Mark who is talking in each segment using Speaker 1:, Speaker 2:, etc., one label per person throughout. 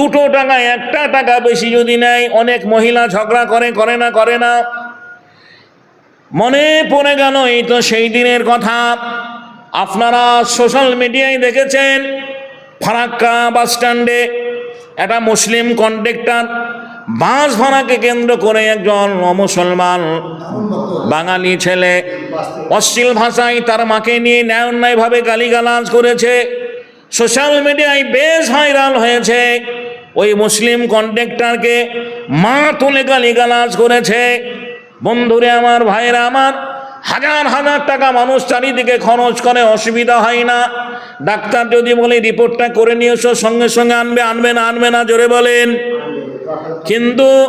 Speaker 1: দুটো টাকায় একটা টাকা বেশি যদি নেয়, অনেক মহিলা ঝগড়া করে করে না করে না। মনে পড়ে গেল এই তো সেই দিনের কথা। আপনারা সোশ্যাল মিডিয়ায় দেখেছেন ফারাক্কা বাস স্ট্যান্ডে একটা মুসলিম কন্ডাক্টর বাস ভাড়াকে কেন্দ্র করে একজন মুসলমান বাঙালি ছেলে অশ্লীল ভাষায় তার মাকে নিয়ে ন্যায় অন্যায়ভাবে গালিগালাজ করেছে। সোশ্যাল মিডিয়ায় বেশ ভাইরাল হয়েছে। ওই মুসলিম কন্ডাক্টরকে মা তুলে গালিগালাজ করেছে। বন্ধুরে আমার ভাইরা আমার, হাজার হাজার টাকা মানুষ চারিদিকে খরচ করে, অসুবিধা হয় না। ডাক্তার যদি বলে, রিপোর্টটা করে নিয়ে এসো সঙ্গে সঙ্গে আনবে আনবে না আনবে না, জোরে বলেন। কিন্তু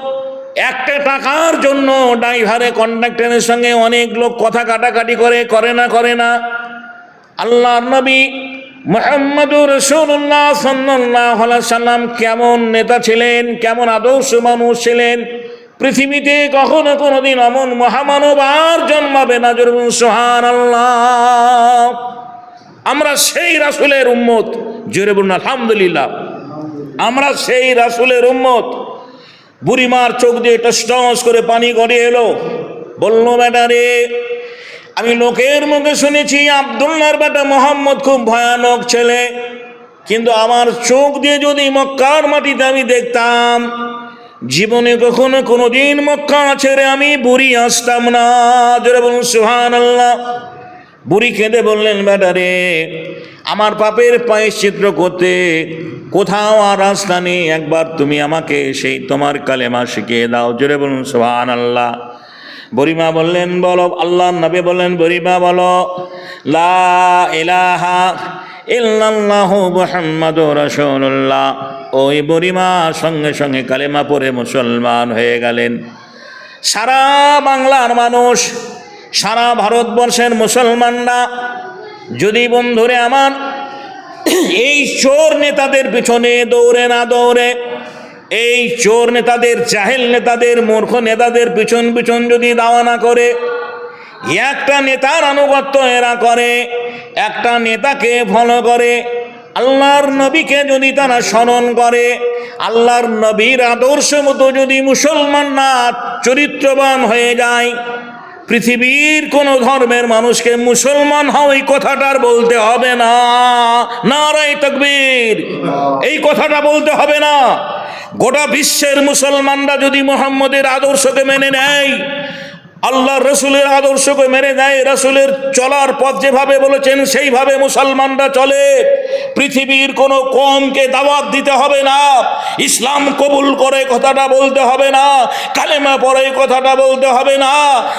Speaker 1: একটা টাকার জন্য ড্রাইভারে, কন্ডাক্টরের সঙ্গে অনেক লোক কথা কাটাকাটি করে করে না করে না। আল্লাহর নবী মোহাম্মদুর রসুল্লাহ সাল্লাহ সাল্লাম কেমন নেতা ছিলেন, কেমন আদর্শ মানুষ ছিলেন? পৃথিবীতে কখনো কোনোদিন অমন মহামানব আর জন্মাবে না জরুন সোহান আল্লাহ আমরা সেই রাসুলের উম্মত, জোরে বলুন, আলহামদুলিল্লাহ। আমরা সেই রাসুলের উম্মত। বুড়িমার চোখ দিয়ে টস করে পানি গড়িয়ে এলো। বলল, বেটা রে আমি লোকের মুখে শুনেছি আবদুল্লার বেটা মোহাম্মদ খুব ভয়ানক ছেলে। কিন্তু আমার চোখ দিয়ে যদি মক্কার মাটিতে আমি দেখতাম, জীবনে কখনো কোনোদিন মক্কা ছেড়ে আমি বুড়ি আসতাম না। জোরে বলুন সুহান আল্লাহ বুড়ি কেঁদে বললেন বেটারে আমার পাপের চিত্র করতে কোথাও আর রাস্তা নেই। একবার তুমি আমাকে সেই তোমার কালেমা শিখিয়ে দাও। জোরে বলুন সোহান আল্লাহ বরিমা বললেন, বলো আল্লাহ নবী বললেন বরিমা বলো, লা ইলাহা ইল্লাল্লাহু মুহাম্মাদুর ওই বরিমা সঙ্গে সঙ্গে কালেমা পড়ে মুসলমান হয়ে গেলেন। সারা বাংলার মানুষ, সারা ভারতবর্ষের মুসলমানরা, যদি বন্ধুরে আমার, এই চোর নেতাদের পিছনে দৌড়ে না দৌড়ে এই চোর নেতাদের চাহেল নেতাদের, মূর্খ নেতাদের পিছন পিছন যদি দাওয়া না করে, একটা নেতার আনুগত্য এরা করে, একটা নেতাকে ফলো করে, আল্লাহর নবীকে যদি তারা স্মরণ করে, আল্লাহর নবীর আদর্শ মতো যদি মুসলমানরা চরিত্রবান হয়ে যায়, পৃথিবীর কোন ধর্মের মানুষকে মুসলমান হও এই কথাটার বলতে হবে না। নারাই তকবীর। এই কথাটা বলতে হবে না। গোটা বিশ্বের মুসলমানরা যদি মোহাম্মদের আদর্শকে মেনে নেয়, আল্লাহ রসুলের আদর্শকে মেনে নেয়, রসুলের চলার পথ যেভাবে বলেছেন, সেইভাবে মুসলমানরা চলে। পৃথিবীর কোনো কমকে দাওয়াত দিতে হবে না, ইসলাম কবুল করে কথাটা বলতে হবে না, কালেমা পরে কথাটা বলতে হবে না।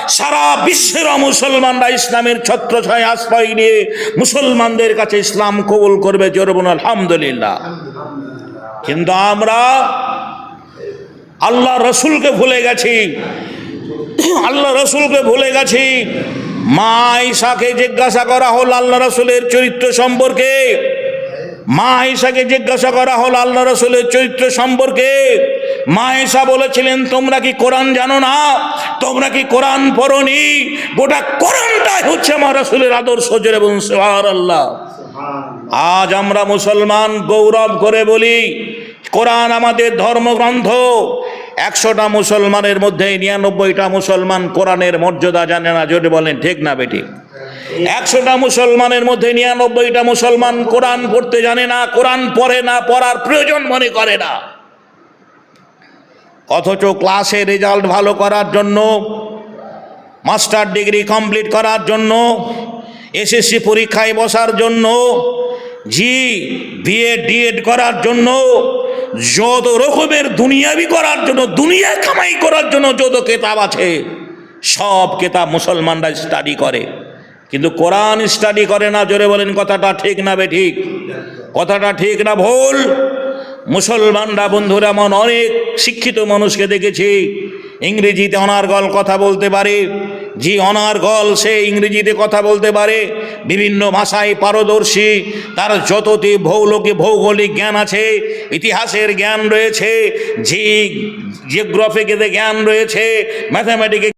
Speaker 1: সারা বিশ্বের মুসলমানরা ইসলামের ছত্রছায় আশ্রয় নিয়ে মুসলমানদের কাছে ইসলাম কবুল করবে জরবুন আলহামদুলিল্লাহ। কিন্তু আমরা আল্লাহ রসুলকে ভুলে গেছি। আল্লাহ রসুলকে ভুলে গেছি। মা ঈশাকে জিজ্ঞাসা করা হল আল্লাহ রসুলের চরিত্র সম্পর্কে। মা ঈশাকে জিজ্ঞাসা করা হল আল্লাহ রসুলের চরিত্র সম্পর্কে। মা ঈশা বলেছিলেন, তোমরা কি কোরআন জানো না? তোমরা কি কোরআন পড়নি? গোটা কোরআনটাই হচ্ছে আমার রসুলের আদর্শ, জোরে বলুন সুবহান আল্লাহ আজ আমরা মুসলমান, গৌরব করে বলি, কোরআন আমাদের ধর্মগ্রন্থ। একশোটা মুসলমানের মধ্যে নিরানব্বইটা মুসলমান কোরআনের মর্যাদা জানে না, যদি বলেন, ঠিক না বেটি? একশোটা মুসলমানের মধ্যে নিরানব্বইটা মুসলমান কোরআন পড়তে জানে না, কোরআন পড়ে না, পড়ার প্রয়োজন মনে করে না। অথচ ক্লাসে রেজাল্ট ভালো করার জন্য, মাস্টার ডিগ্রি কমপ্লিট করার জন্য, এসএসসি পরীক্ষায় বসার জন্য, জি বিএড ডিএড করার জন্য যত রকমের দুনিয়াবি করার জন্য, দুনিয়া কামাই করার জন্য যত কেতাব আছে, সব কেতাব মুসলমানরা স্টাডি করে। কিন্তু কোরআন স্টাডি করে না, জোরে বলেন, কথাটা ঠিক না বে ঠিক? কথাটা ঠিক না ভুল? মুসলমানরা বন্ধুরা, এমন অনেক শিক্ষিত মানুষকে দেখেছি, ইংরেজিতে অনার্গল কথা বলতে পারে জি অনার্গল সে ইংরেজিতে কথা বলতে পারে। বিভিন্ন ভাষায় পারদর্শী, তার যতটি ভৌলকে, ভৌগোলিক জ্ঞান আছে, ইতিহাসের জ্ঞান রয়েছে যে জিওগ্রাফিকে জ্ঞান রয়েছে, ম্যাথামেটিকে